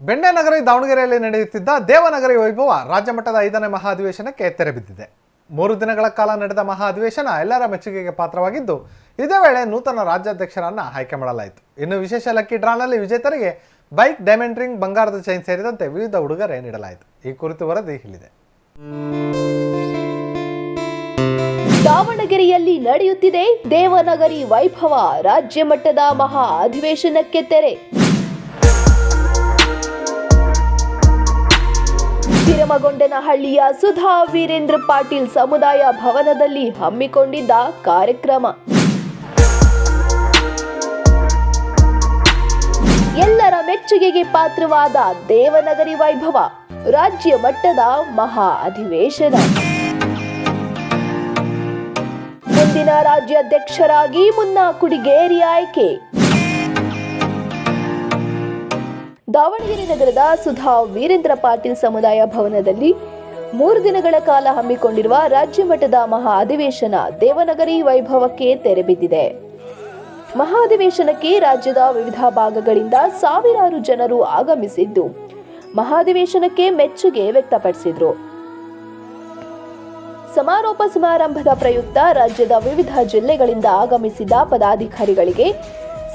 ಬೆಣ್ಣೆನಗರಿ, ದಾವಣಗೆರೆಯಲ್ಲಿ ನಡೆಯುತ್ತಿದ್ದ ದೇವನಗರಿ ವೈಭವ ರಾಜ್ಯ ಮಟ್ಟದ ಐದನೇ ಮಹಾ ಅಧಿವೇಶನಕ್ಕೆ ತೆರೆ ಬಿದ್ದಿದೆ. ಮೂರು ದಿನಗಳ ಕಾಲ ನಡೆದ ಮಹಾ ಅಧಿವೇಶನ ಎಲ್ಲರ ಮೆಚ್ಚುಗೆಗೆ ಪಾತ್ರವಾಗಿದ್ದು, ಇದೇ ವೇಳೆ ನೂತನ ರಾಜ್ಯಾಧ್ಯಕ್ಷರನ್ನು ಆಯ್ಕೆ ಮಾಡಲಾಯಿತು. ಇನ್ನು ವಿಶೇಷ ಲಕ್ಕಿ ಡ್ರಾನಲ್ಲಿ ವಿಜೇತರಿಗೆ ಬೈಕ್, ಡೈಮಂಡ್ ರಿಂಗ್, ಬಂಗಾರದ ಚೈನ್ ಸೇರಿದಂತೆ ವಿವಿಧ ಉಡುಗೊರೆ ನೀಡಲಾಯಿತು. ಈ ಕುರಿತು ವರದಿ ಇಲ್ಲಿದೆ. ದಾವಣಗೆರೆಯಲ್ಲಿ ನಡೆಯುತ್ತಿದೆ ದೇವನಗರಿ ವೈಭವ ರಾಜ್ಯ ಮಟ್ಟದ ಮಹಾ ಅಧಿವೇಶನಕ್ಕೆ ತೆರೆ. ಹಿರಮಗೊಂಡನಹಳ್ಳಿಯ ಸುಧಾ ವೀರೇಂದ್ರ ಪಾಟೀಲ್ ಸಮುದಾಯ ಭವನದಲ್ಲಿ ಹಮ್ಮಿಕೊಂಡಿದ್ದ ಕಾರ್ಯಕ್ರಮ. ಎಲ್ಲರ ಮೆಚ್ಚುಗೆಗೆ ಪಾತ್ರವಾದ ದೇವನಗರಿ ವೈಭವ, ರಾಜ್ಯ ಮಟ್ಟದ ಮಹಾ ಅಧಿವೇಶನ. ಮುಂದಿನ ರಾಜ್ಯಾಧ್ಯಕ್ಷರಾಗಿ ಮುನ್ನ ಕುಡಿಗೇರಿ ಆಯ್ಕೆ. ದಾವಣಗೆರೆ ನಗರದ ಸುಧಾ ವೀರೇಂದ್ರ ಪಾಟೀಲ್ ಸಮುದಾಯ ಭವನದಲ್ಲಿ ಮೂರು ದಿನಗಳ ಕಾಲ ಹಮ್ಮಿಕೊಂಡಿರುವ ರಾಜ್ಯ ಮಟ್ಟದ ಮಹಾ ಅಧಿವೇಶನ ದೇವನಗರಿ ವೈಭವಕ್ಕೆ ತೆರೆಬಿದ್ದಿದೆ ಮಹಾ ಅಧಿವೇಶನಕ್ಕೆ ರಾಜ್ಯದ ವಿವಿಧ ಭಾಗಗಳಿಂದ ಸಾವಿರಾರು ಜನರು ಆಗಮಿಸಿದ್ದು ಮಹಾಧಿವೇಶನಕ್ಕೆ ಮೆಚ್ಚುಗೆ ವ್ಯಕ್ತಪಡಿಸಿದರು. ಸಮಾರೋಪ ಸಮಾರಂಭದ ಪ್ರಯುಕ್ತ ರಾಜ್ಯದ ವಿವಿಧ ಜಿಲ್ಲೆಗಳಿಂದ ಆಗಮಿಸಿದ ಪದಾಧಿಕಾರಿಗಳಿಗೆ,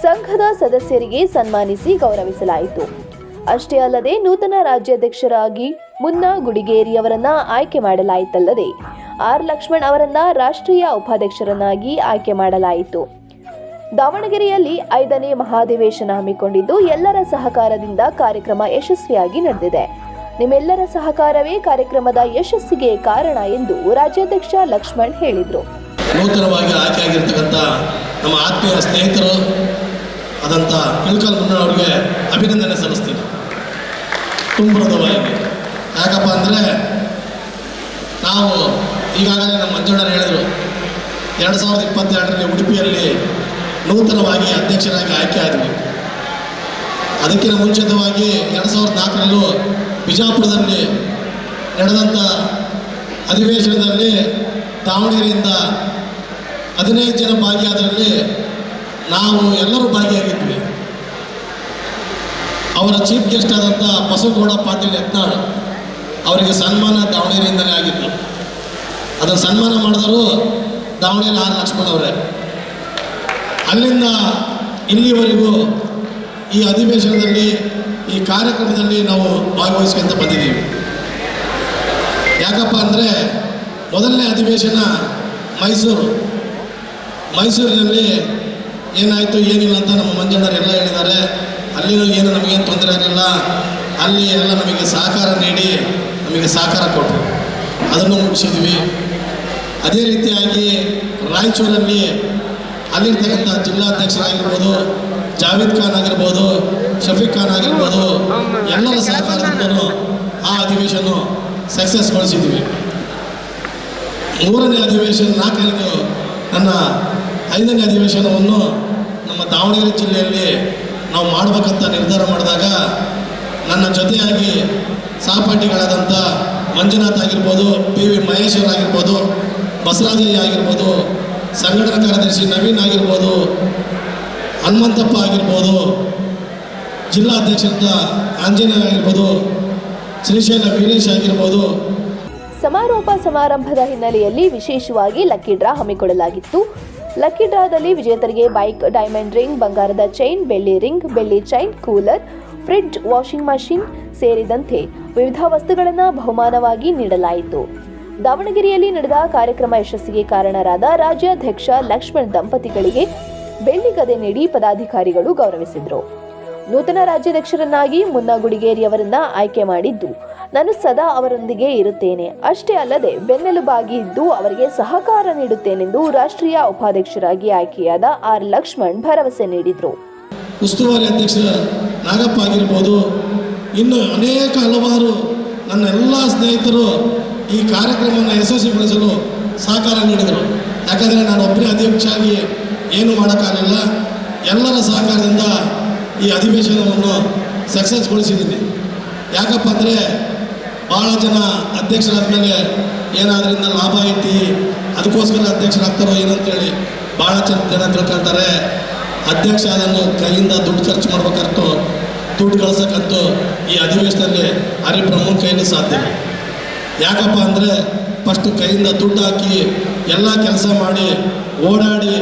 ಸಂಘದ ಸದಸ್ಯರಿಗೆ ಸನ್ಮಾನಿಸಿ ಗೌರವಿಸಲಾಯಿತು. ಅಷ್ಟೇ ಅಲ್ಲದೆ ನೂತನ ರಾಜ್ಯಾಧ್ಯಕ್ಷರಾಗಿ ಮುನ್ನಾ ಗುಡಿಗೇರಿ ಅವರನ್ನ ಆಯ್ಕೆ ಮಾಡಲಾಯಿತಲ್ಲದೆ ಆರ್ ಲಕ್ಷ್ಮಣ್ ಅವರನ್ನ ರಾಷ್ಟ್ರೀಯ ಉಪಾಧ್ಯಕ್ಷರನ್ನಾಗಿ ಆಯ್ಕೆ ಮಾಡಲಾಯಿತು. ದಾವಣಗೆರೆಯಲ್ಲಿ ಐದನೇ ಮಹಾಧಿವೇಶನ ಹಮ್ಮಿಕೊಂಡಿದ್ದು ಎಲ್ಲರ ಸಹಕಾರದಿಂದ ಕಾರ್ಯಕ್ರಮ ಯಶಸ್ವಿಯಾಗಿ ನಡೆದಿದೆ. ನಿಮ್ಮೆಲ್ಲರ ಸಹಕಾರವೇ ಕಾರ್ಯಕ್ರಮದ ಯಶಸ್ಸಿಗೆ ಕಾರಣ ಎಂದು ರಾಜ್ಯಾಧ್ಯಕ್ಷ ಲಕ್ಷ್ಮಣ್ ಹೇಳಿದರು. ನೂತನವಾಗಿ ಆಯ್ಕೆಯಾಗಿರ್ತಕ್ಕಂಥ ನಮ್ಮ ಆತ್ಮೀಯ ಸ್ನೇಹಿತರು ಆದಂಥ ಮುನ್ನ ಅವರಿಗೆ ಅಭಿನಂದನೆ ಸಲ್ಲಿಸ್ತೀನಿ. ತುಂಬೃತವಾಗಿ ಯಾಕಪ್ಪ ಅಂದರೆ ನಾವು ಈಗಾಗಲೇ ನಮ್ಮ ಮಂಜಣ್ಣರು ಹೇಳಿದರು, ಎರಡು ಸಾವಿರದ ಇಪ್ಪತ್ತೆರಡರಲ್ಲಿ ಉಡುಪಿಯಲ್ಲಿ ನೂತನವಾಗಿ ಅಧ್ಯಕ್ಷರಾಗಿ ಆಯ್ಕೆ ಆದ್ವಿ ಅದಕ್ಕಿಂತ ಮುಂಚಿತವಾಗಿ ಎರಡು ಸಾವಿರದ ನಾಲ್ಕರಲ್ಲೂ ಬಿಜಾಪುರದಲ್ಲಿ ನಡೆದಂಥ ಅಧಿವೇಶನದಲ್ಲಿ ದಾವಣಗೆರೆಯಿಂದ ಹದಿನೈದು ಜನ ಭಾಗಿಯಾದರಲ್ಲಿ ನಾವು ಎಲ್ಲರೂ ಭಾಗಿಯಾಗಿದ್ವಿ. ಅವರ ಚೀಫ್ ಗೆಸ್ಟ್ ಆದಂಥ ಬಸವಗೌಡ ಪಾಟೀಲ್ ಯತ್ನಾಳ್ ಅವರಿಗೆ ಸನ್ಮಾನ ದಾವಣಗೆರೆಯಿಂದಲೇ ಆಗಿತ್ತು. ಅದನ್ನು ಸನ್ಮಾನ ಮಾಡಿದವರು ದಾವಣಗೆರೆ ಆರ್ ಲಕ್ಷ್ಮಣ್ ಅವರೇ. ಅಲ್ಲಿಂದ ಇಲ್ಲಿವರೆಗೂ ಈ ಅಧಿವೇಶನದಲ್ಲಿ, ಈ ಕಾರ್ಯಕ್ರಮದಲ್ಲಿ ನಾವು ಭಾಗವಹಿಸ್ಕೊಂತ ಬಂದಿದ್ದೀವಿ. ಯಾಕಪ್ಪ ಅಂದರೆ ಮೊದಲನೇ ಅಧಿವೇಶನ ಮೈಸೂರು. ಮೈಸೂರಿನಲ್ಲಿ ಏನಾಯಿತು, ಏನಿಲ್ಲ ಅಂತ ನಮ್ಮ ಮಂಜಣ್ಣರು ಎಲ್ಲ ಹೇಳಿದ್ದಾರೆ. ಅಲ್ಲಿನೂ ಏನು ನಮಗೇನು ತೊಂದರೆ ಆಗಲಿಲ್ಲ? ಅಲ್ಲಿ ಎಲ್ಲ ನಮಗೆ ಸಹಕಾರ ನೀಡಿ ನಮಗೆ ಸಹಕಾರ ಕೊಟ್ಟರು. ಅದನ್ನು ಮುಗಿಸಿದ್ವಿ. ಅದೇ ರೀತಿಯಾಗಿ ರಾಯಚೂರಲ್ಲಿ ಅಲ್ಲಿರ್ತಕ್ಕಂಥ ಜಿಲ್ಲಾಧ್ಯಕ್ಷರಾಗಿರ್ಬೋದು, ಜಾವೇದ್ ಖಾನ್ ಆಗಿರ್ಬೋದು, ಶಫೀಕ್ ಖಾನ್ ಆಗಿರ್ಬೋದು, ಎಲ್ಲರ ಸಹಕಾರದಿಂದಲೂ ಆ ಅಧಿವೇಶನ ಸಕ್ಸಸ್ಗೊಳಿಸಿದ್ವಿ. ಮೂರನೇ ಅಧಿವೇಶನ ನಾಲ್ಕನೇ ನನ್ನ ಐದನೇ ಅಧಿವೇಶನವನ್ನು ನಮ್ಮ ದಾವಣಗೆರೆ ಜಿಲ್ಲೆಯಲ್ಲಿ ನಾವು ಮಾಡಬೇಕಂತ ನಿರ್ಧಾರ ಮಾಡಿದಾಗ ನನ್ನ ಜೊತೆಯಾಗಿ ಸಹಪಾಠಿಗಳಾದಂಥ ಮಂಜುನಾಥ್ ಆಗಿರ್ಬೋದು, ಪಿ ವಿ ಮಹೇಶ್ವರ್ ಆಗಿರ್ಬೋದು ಬಸವರಾಜಯ್ಯ ಆಗಿರ್ಬೋದು, ಸಂಘಟನಾ ಕಾರ್ಯದರ್ಶಿ ನವೀನ್ ಆಗಿರ್ಬೋದು, ಹನುಮಂತಪ್ಪ ಆಗಿರ್ಬೋದು ಜಿಲ್ಲಾಧ್ಯಕ್ಷರಾದ ಆಂಜನೇಯ ಆಗಿರ್ಬೋದು, ಶ್ರೀಶೈಲ ವೀರೇಶ್ ಆಗಿರ್ಬೋದು. ಸಮಾರೋಪ ಸಮಾರಂಭದ ಹಿನ್ನೆಲೆಯಲ್ಲಿ ವಿಶೇಷವಾಗಿ ಲಕ್ಕಿ ಡ್ರಾ ಹಮ್ಮಿಕೊಳ್ಳಲಾಗಿತ್ತು. ಲಕ್ಕಿ ಡ್ರಾದಲ್ಲಿ ವಿಜೇತರಿಗೆ ಬೈಕ್ ಡೈಮಂಡ್ ರಿಂಗ್ ಬಂಗಾರದ ಚೈನ್ ಬೆಳ್ಳಿ ರಿಂಗ್ ಬೆಳ್ಳಿ chain cooler fridge washing machine ಸೇರಿದಂತೆ ವಿವಿಧ ವಸ್ತುಗಳನ್ನು ಬಹುಮಾನವಾಗಿ ನೀಡಲಾಯಿತು. ದಾವಣಗೆರೆಯಲ್ಲಿ ನಡೆದ ಕಾರ್ಯಕ್ರಮ ಯಶಸ್ಸಿಗೆ ಕಾರಣರಾದ ರಾಜ್ಯಾಧ್ಯಕ್ಷ ಲಕ್ಷ್ಮಣ್ ದಂಪತಿಗಳಿಗೆ ಬೆಳ್ಳಿ ಗದೆ ನೀಡಿ ಪದಾಧಿಕಾರಿಗಳು ಗೌರವಿಸಿದರು. ನೂತನ ರಾಜ್ಯಾಧ್ಯಕ್ಷರನ್ನಾಗಿ ಮುನ್ನಾ ಗುಡಿಗೇರಿ ಅವರನ್ನ ಆಯ್ಕೆ ಮಾಡಿದ್ದು. ನಾನು ಸದಾ ಅವರೊಂದಿಗೆ ಇರುತ್ತೇನೆ. ಅಷ್ಟೇ ಅಲ್ಲದೆ ಬೆನ್ನೆಲುಬಾಗಿ ಇದ್ದು ಅವರಿಗೆ ಸಹಕಾರ ನೀಡುತ್ತೇನೆಂದು ರಾಷ್ಟ್ರೀಯ ಉಪಾಧ್ಯಕ್ಷರಾಗಿ ಆಯ್ಕೆಯಾದ ಆರ್ ಲಕ್ಷ್ಮಣ್ ಭರವಸೆ ನೀಡಿದರು. ಉಸ್ತುವಾರಿ ಅಧ್ಯಕ್ಷ ನಾಗಪ್ಪ ಆಗಿರ್ಬೋದು, ಇನ್ನು ಅನೇಕ ಹಲವಾರು ನನ್ನ ಎಲ್ಲ ಸ್ನೇಹಿತರು ಈ ಕಾರ್ಯಕ್ರಮವನ್ನು ಯಶಸ್ವಿಗೊಳಿಸಲು ಸಹಕಾರ ನೀಡಿದರು. ಯಾಕಂದರೆ ನಾನು ಒಬ್ಬನೇ ಅಧ್ಯಕ್ಷರಾಗಿ ಏನು ಮಾಡೋಕ್ಕಾಗಲಿಲ್ಲ ಎಲ್ಲರ ಸಹಕಾರದಿಂದ ಈ ಅಧಿವೇಶನವನ್ನು ಸಕ್ಸಸ್ಗೊಳಿಸಿದ್ದೀನಿ ಯಾಕಪ್ಪ ಅಂದರೆ ಭಾಳ ಜನ ಅಧ್ಯಕ್ಷರಾದ ಮೇಲೆ ಏನಾದ್ರಿಂದ ಲಾಭ ಐತಿ, ಅದಕ್ಕೋಸ್ಕರ ಅಧ್ಯಕ್ಷರಾಗ್ತಾರೋ ಏನಂತೇಳಿ ಭಾಳ ಜನ ಜನ ತಿಳ್ಕೊಳ್ತಾರೆ ಅಧ್ಯಕ್ಷ ಅದನ್ನು ಕೈಯಿಂದ ದುಡ್ಡು ಖರ್ಚು ಮಾಡ್ಬೇಕಂತೂ, ದುಡ್ಡು ಕಳ್ಸಕ್ಕಂತೂ ಈ ಅಧಿವೇಶನದಲ್ಲಿ ಹರಿಪ್ರಮುಖ ಕೈಯಲ್ಲಿ ಸಾಧ್ಯ. ಯಾಕಪ್ಪ ಅಂದರೆ ಫಸ್ಟು ಕೈಯಿಂದ ದುಡ್ಡು ಹಾಕಿ ಎಲ್ಲ ಕೆಲಸ ಮಾಡಿ ಓಡಾಡಿ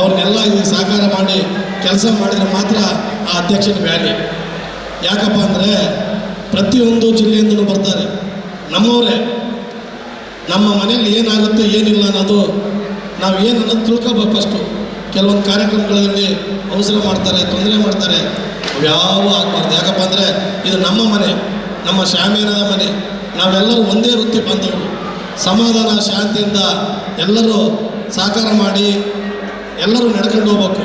ಅವ್ರನ್ನೆಲ್ಲ ಸಹಕಾರ ಮಾಡಿ ಕೆಲಸ ಮಾಡಿದರೆ ಮಾತ್ರ ಆ ಅಧ್ಯಕ್ಷನ ವ್ಯಾಲಿ ಯಾಕಪ್ಪ ಅಂದರೆ ಪ್ರತಿಯೊಂದು ಜಿಲ್ಲೆಯಿಂದಲೂ ಬರ್ತಾರೆ. ನಮ್ಮವರೇ, ನಮ್ಮ ಮನೆಯಲ್ಲಿ ಏನಾಗುತ್ತೆ, ಏನಿಲ್ಲ ಅನ್ನೋದು ನಾವು ಏನು ಅನ್ನೋದು ತಿಳ್ಕೊಬೇಕು ಫಸ್ಟು ಕೆಲವೊಂದು ಕಾರ್ಯಕ್ರಮಗಳಲ್ಲಿ ಅವಸರ ಮಾಡ್ತಾರೆ, ತೊಂದರೆ ಮಾಡ್ತಾರೆ. ಯಾವ ಆಗಬಾರ್ದು. ಯಾಕಪ್ಪ ಅಂದರೆ ಇದು ನಮ್ಮ ಮನೆ, ನಮ್ಮ ಶಾಮಿಯಾನದ ಮನೆ. ನಾವೆಲ್ಲರೂ ಒಂದೇ ವೃತ್ತಿ ಬಂದವರು. ಸಮಾಧಾನ, ಶಾಂತಿಯಿಂದ ಎಲ್ಲರೂ ಸಹಕಾರ ಮಾಡಿ ಎಲ್ಲರೂ ನಡ್ಕೊಂಡು ಹೋಗ್ಬೇಕು.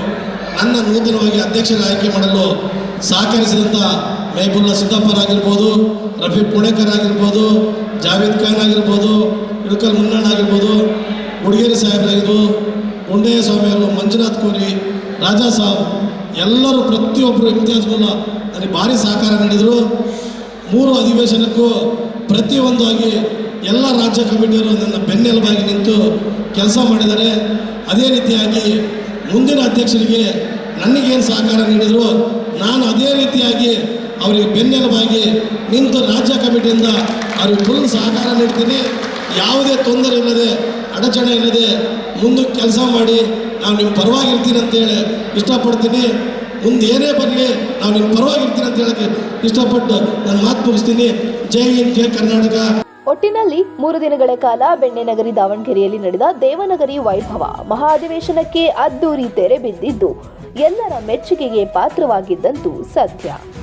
ನನ್ನ ನೂತನವಾಗಿ ಅಧ್ಯಕ್ಷರ ಆಯ್ಕೆ ಮಾಡಲು ಸಹಕರಿಸಿದಂಥ ಮೇಬುಲ್ಲಾ ಸಿದ್ದಪ್ಪರಾಗಿರ್ಬೋದು ರಫೀಕ್ ಪುಣೇಕರ್ ಆಗಿರ್ಬೋದು, ಜಾವೇದ್ ಖಾನ್ ಆಗಿರ್ಬೋದು ಇಳಕಲ್ ಮುನ್ನಣ್ಣ ಆಗಿರ್ಬೋದು ಹುಡುಗೇರಿ ಸಾಹೇಬ್ರಾಗಿದ್ದು ಸ್ವಾಮಿ ಸ್ವಾಮಿಯವರು ಮಂಜುನಾಥ್ ಕೋರಿ, ರಾಜಾ ಸಾಬ್, ಎಲ್ಲರೂ ಪ್ರತಿಯೊಬ್ಬರು ಇಮ್ತಿಯಾಜ್ ಮುಲ್ಲಾ ನನಗೆ ಭಾರಿ ಸಹಕಾರ ನೀಡಿದರು. ಮೂರು ಅಧಿವೇಶನಕ್ಕೂ ಪ್ರತಿಯೊಂದಾಗಿ ಎಲ್ಲ ರಾಜ್ಯ ಕಮಿಟಿಯವರು ನನ್ನ ಬೆನ್ನೆಲುಬಾಗಿ ನಿಂತು ಕೆಲಸ ಮಾಡಿದ್ದಾರೆ. ಅದೇ ರೀತಿಯಾಗಿ ಮುಂದಿನ ಅಧ್ಯಕ್ಷರಿಗೆ ನನಗೇನು ಸಹಕಾರ ನೀಡಿದ್ರು, ನಾನು ಅದೇ ರೀತಿಯಾಗಿ ಅವರಿಗೆ ಬೆನ್ನೆಲುಬಾಗಿ ನಿಂತು ರಾಜ್ಯ ಕಮಿಟಿಯಿಂದ ಅವ್ರಿಗೆ ಫುಲ್ ಸಹಕಾರ ನೀಡ್ತೀನಿ. ಯಾವುದೇ ತೊಂದರೆ ಇಲ್ಲದೆ, ಅಡಚಣೆ ಇಲ್ಲದೆ ಮುಂದಕ್ಕೆ ಕೆಲಸ ಮಾಡಿ ನಾವು ನಿಮ್ಮ ಪರವಾಗಿರ್ತೀನಿ ಅಂತೇಳಿ ಇಷ್ಟಪಡ್ತೀನಿ. ಮುಂದೆ ಏನೇ ಬರಲಿ ನಾವು ನಿಮ್ಮ ಪರವಾಗಿರ್ತೀನಿ ಅಂತ ಹೇಳಕ್ಕೆ ಇಷ್ಟಪಟ್ಟು ನಾನು ಮಾತು ಮುಗಿಸ್ತೀನಿ. ಜೈ ಹಿಂದ್, ಜೈ ಕರ್ನಾಟಕ. ಒಟ್ಟಿನಲ್ಲಿ ಮೂರು ದಿನಗಳ ಕಾಲ ಬೆಣ್ಣೆನಗರಿ ದಾವಣಗೆರೆಯಲ್ಲಿ ನಡೆದ ದೇವನಗರಿ ವೈಭವ ಮಹಾ ಅಧಿವೇಶನಕ್ಕೆ ಅದ್ದೂರಿ ತೆರೆ ಬಿದ್ದಿದ್ದು ಎಲ್ಲರ ಮೆಚ್ಚುಗೆಗೆ ಪಾತ್ರವಾಗಿದ್ದಂತೂ ಸತ್ಯ